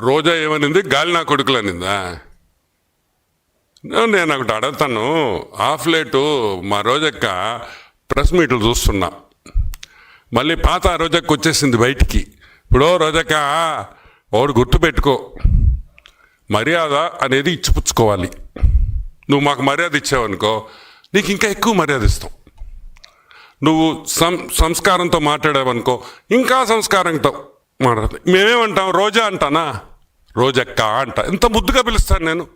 రోజా ఏమనింది? గాలి నా కొడుకులు అనిందా? నేను ఒకటి అడుగుతాను. హాఫ్ లేటు మా రోజక్క ప్రెస్ మీట్లు చూస్తున్నా. మళ్ళీ పాత రోజక్క వచ్చేసింది బయటికి. ఇప్పుడు రోజక్క ఒకడు గుర్తుపెట్టుకో మర్యాద అనేది ఇచ్చిపుచ్చుకోవాలి. నువ్వు మాకు మర్యాద ఇచ్చావనుకో నీకు ఇంకా ఎక్కువ మర్యాద ఇస్తాం. నువ్వు సం సంస్కారంతో మాట్లాడావనుకో ఇంకా సంస్కారంతో. మాట్లాడతాం మేమేమంటాం? రోజా అంటానా? రోజక్క అంట. ఎంత ముద్దుగా పిలుస్తాను నేను?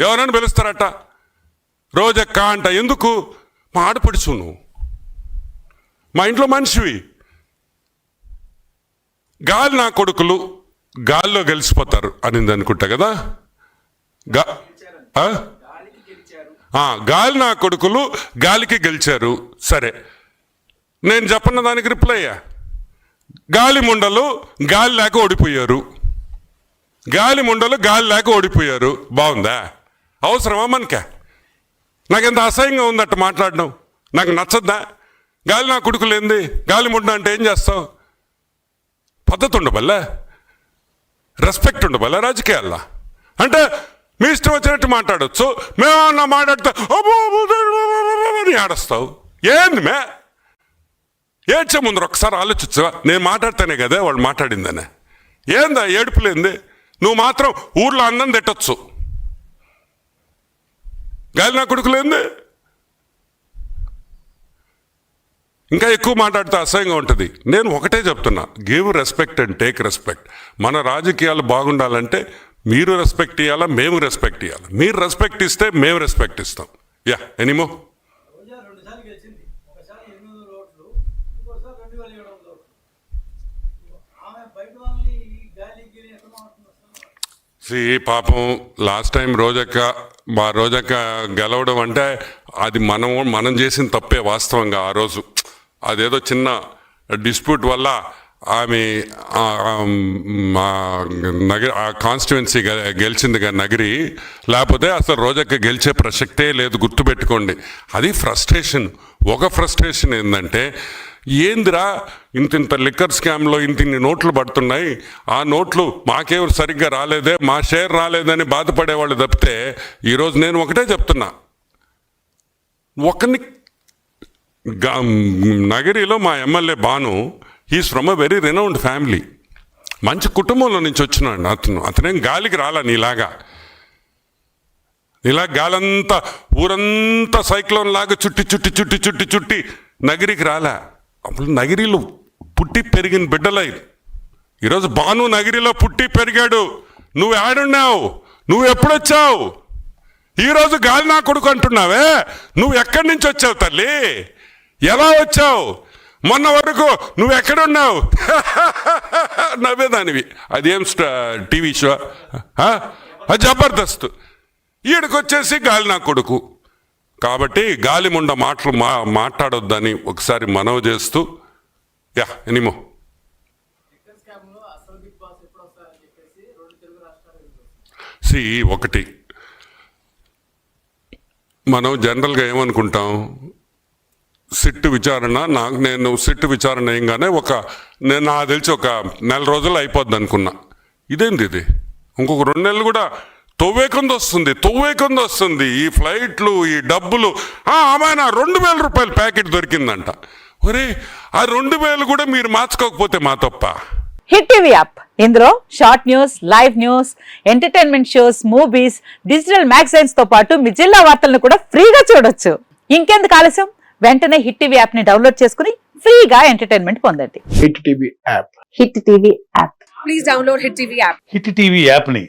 ఎవరైనా పిలుస్తారట? రోజక్క అంట. ఎందుకు? మా ఆడపడుచు నువ్వు. మా ఇంట్లో మనిషివి. గాలి నా కొడుకులు గాల్లో గెలిచిపోతారు అనింది అనుకుంటా కదా? గా గాలి నా కొడుకులు గాలికి గెలిచారు. సరే. నేను చెప్పన్న దానికి రిప్లై అయ్యా గాలిముండలు గాలి లేక ఓడిపోయారు. గాలిముండలు గాలి లేక ఓడిపోయారు. బాగుందా? అవసరమా మనకే? నాకెంత అసహ్యంగా ఉందట మాట్లాడడం. నాకు నచ్చద్దా? గాలి నా కుడుకులేంది? గాలిముండ గాలి ముండ అంటే ఏం చేస్తావు పద్ధతి ఉండబల్లా? రెస్పెక్ట్ ఉండబల్లా రాజకీయాల్లో? అంటే మీ ఇష్టం వచ్చినట్టు మాట్లాడచ్చు. మేమన్నా మాట్లాడితే అని ఆడస్తావు ఏంది మే? ఏడ్చే ముందర ఒకసారి ఆలోచించవా? నేను మాట్లాడితేనే కదా వాళ్ళు మాట్లాడిందనే. ఏందా ఏడుపులేంది నువ్వు మాత్రం ఊర్లో అన్నం తిట్టచ్చు. గాలి నా కొడుకులేంది ఇంకా ఎక్కువ మాట్లాడితే అసహ్యంగా ఉంటుంది. నేను ఒకటే చెప్తున్నా. Give respect and take respect మన రాజకీయాలు బాగుండాలంటే మీరు రెస్పెక్ట్ ఇవ్వాలా మేము రెస్పెక్ట్ ఇవ్వాలి మీరు రెస్పెక్ట్ ఇస్తే మేము రెస్పెక్ట్ ఇస్తాం. యా ఎనీమో సి పాపం లాస్ట్ టైం రోజక్క మా రోజక్క గెలవడం అంటే అది మనం మనం చేసిన తప్పే వాస్తవంగా ఆ రోజు. అదేదో చిన్న డిస్ప్యూట్ వల్ల ఆమె ఆ మా నగరి ఆ కాన్స్టిట్యువెన్సీ గెలిచింది నగరి. లేకపోతే అసలు రోజక్క గెలిచే ప్రసక్తే లేదు గుర్తుపెట్టుకోండి. అది ఫ్రస్ట్రేషన్. ఒక ఫ్రస్ట్రేషన్ ఏంటంటే ఏందిరా ఇంత ఇంత లిక్కర్ స్కామ్లో ఇంత ఇన్ని నోట్లు పడుతున్నాయి? ఆ నోట్లు మాకేవరు సరిగ్గా రాలేదే మా షేర్ రాలేదని బాధపడేవాళ్ళు తప్పితే ఈరోజు నేను ఒకటే చెప్తున్నా. ఒకరిని నగరిలో మా MLA Bhanu is from a very renowned family మంచి కుటుంబంలో నుంచి వచ్చినాడు అతను అతనేం గాలికి రాలా నీలాగా. ఇలా గాలంతా ఊరంతా సైక్లోన్ లాగా చుట్టి చుట్టి చుట్టి చుట్టి చుట్టి నగిరికి రాలే. అప్పుడు నగిరిలో పుట్టి పెరిగిన బిడ్డలై. ఈరోజు బాను నగిరిలో పుట్టి పెరిగాడు. నువ్వు ఆడున్నావు. నువ్వు ఎప్పుడొచ్చావు? ఈరోజు గాలి నా కొడుకు అంటున్నావే? నువ్వు ఎక్కడి నుంచి వచ్చావు తల్లి? ఎలా వచ్చావు? మొన్న వరకు నువ్వు ఎక్కడున్నావు? నవ్వేదానివి. అదేం టీవీ షో? జబర్దస్త్. ఈడికి గాలి నా కొడుకు. కాబట్టి గాలి ముండ మాటలు మా మాట్లాడొద్దని ఒకసారి మనవి చేస్తూ యా ఎనిమో. సి ఒకటి. మనం జనరల్గా ఏమనుకుంటాం? సిట్టు విచారణ నాకు నేను సిట్టు విచారణ ఏంగానే ఒక నేను నాకు తెలిసి ఒక నెల రోజులు అయిపోద్ది అనుకున్నా. ఇదేంది ఇది? ఇంకొక రెండు నెలలు కూడా తొవ్వేకొంది వస్తుంది తొవ్వేకొంది వస్తుంది ఈ ఫ్లైట్లు ఈ డబ్బులు. ఆ, అమ్మాయినా రెండు వేల రూపాయల ప్యాకెట్ దొరికిందంట. ఒరే ఆ రెండు వేలు కూడా మీరు మార్చుకోకపోతే మా తప్ప. Hit TV app. ఇందులో short news live news entertainment shows movies digital మ్యాగజైన్స్తో పాటు మీ జిల్లా వార్తలను కూడా ఫ్రీగా చూడొచ్చు. ఇంకెందుకు ఆలస్యం? వెంటనే హిట్ టీవీ యాప్ని డౌన్లోడ్ చేసుకుని ఫ్రీగా ఎంటర్టైన్మెంట్ పొందండి. Hit TV app. Hit TV app please download Hit TV app. Hit TV యాప్ని